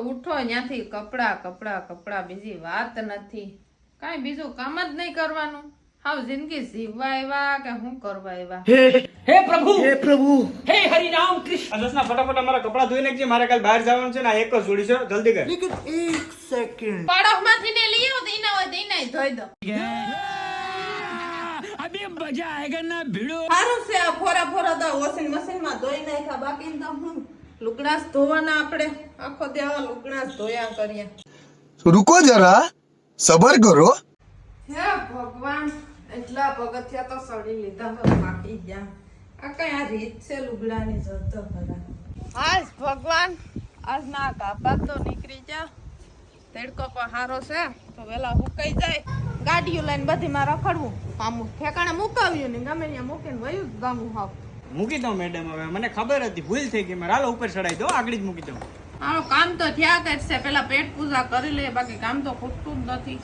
ઉઠો ત્યાંથી કપડાં કપડાં કપડાં બીજી વાત નથી. કાંઈ બીજું કામ જ નહીં કરવાનું. હાવ જિંદગી જીવવા આવ્યા કે હું કરવા આવ્યા? હે પ્રભુ! હે પ્રભુ! હે હરિરામ કૃષ્ણ! અજસના ફટાફટ અમારા કપડા ધોઈ નાખજે મારે કાલ બહાર જવાનું છે ને એક જ જોડી છે જલ્દી કર. એક સેકન્ડ પડોશમાંથી ને લઈ આવો તો હોય તો ધોઈ દો સારું છે આ ફોરા ફોરા તો વોશિંગ મશીનમાં ધોઈ નાખ્યા બાકી તો હું લુગડાસ ધોવાના આપણે? આખો દેવા લુગડાસ ધોયા કરીએ. રૂકો જરા સબર કરો. હે ભગવાન એટલા પગથિયા તો સડી લીધા તો બાકી ગયા. આ કયા રીત છે લુગડાની જતો ખરા? આજ ભગવાન આજ ના કાપા તો નીકળી જા તેડકો પણ હારો છે તો વેલા હુકાઈ જાય. ગાડીઓ લઈને બધીમાં રખડવું. આમ ઠેકાણે મુકાવ્યું ને ગમે ત્યાં મૂકીને વયું જ ગામું હાવ. મૂકી દઉં મેડમ હવે. મને ખબર હતી, ભૂલ થઈ ગઈ. મારે હાલો ઉપર ચડાઈ દો આગળ જ મૂકી દઉં. આનું કામ તો થયા કરશે પેલા પેટ પૂજા કરી લે, બાકી કામ તો ખૂટતું જ નથી.